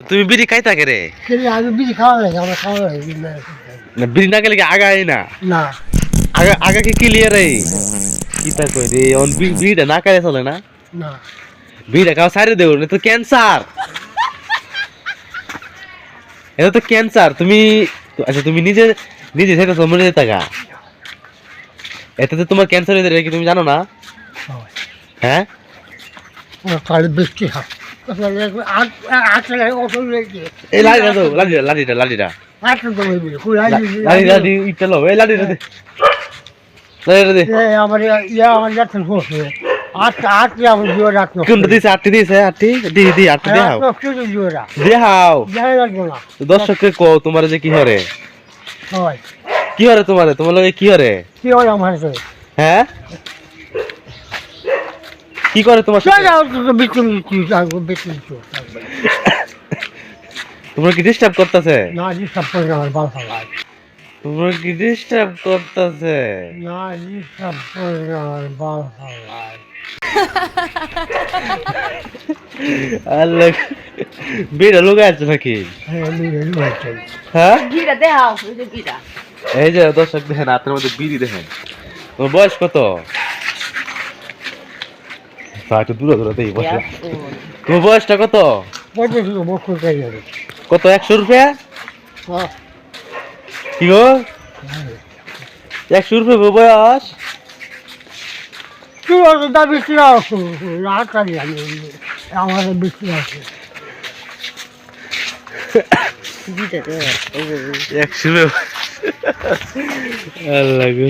তুমি বিড়ি খাইতা কে রে? আমি বেশি খাওয়া আমার বিড়ি না। বিড়ি গেলে কি আগাই না? না। আগা আগা কি ক্লিয়ার রে কি তা কই রে অন বিড়িটা না খাইলে চলে না? না। বিড়িটা খাওয়া সাইরে দেও না তো ক্যান্সার এটা তো ক্যান্সার তুমি আচ্ছা তুমি নিজে নিজে সেটা মরে যেতে গা। এতে তো তোমার ক্যান্সার হয়ে যাবে কি তুমি জানো না? হয়। বৃষ্টি হয়। এই লাড়িটা দাও লাড়িটা লাড়িটা লাড়িটা আট তো হইবে কই লাড়ি লাড়ি ইটা লো এই লাড়িটা দে লাড়িটা দে। আমার ইয়া আমার যাচ্ছেন হোসে আট আট আমার জিও রাত কোনটা দিছে? আটটি দিছে আটটি? দি দি আটটি লাগবে না দর্শককে কো তোমার যে কি হরে? হয়। কি হরে তোমারে? তোমার লগে কি হরে? কি হয় আমার হ্যাঁ? কি করে তোমার সাথে? তোমার কি ডিস্টার্ব করতেছে? না জি সব করে আমার বাল ফালাই তোমার কি ডিস্টার্ব করতেছে? না জি সব করে আমার বাল ফালাই আল্লাহ বেড়া লোক আছে নাকি? হ্যাঁ হ্যাঁ? গিরা দেখাও এই যে দর্শক দেখেন হাতের মধ্যে বিড়ি দেখেন। তোমার বয়স কত? তা একটু দূরে দূরে দেই বসে। তোমার বয়সটা কত? কত ছিল বকুল কাই যাবে কত একশো রুপিয়া? কি গো? একশো রুপিয়া বয়স? কি বলতো দা বৃষ্টি রাত আগে আমি আমাদের বৃষ্টি দেখাও একশো আল্লাহ গো।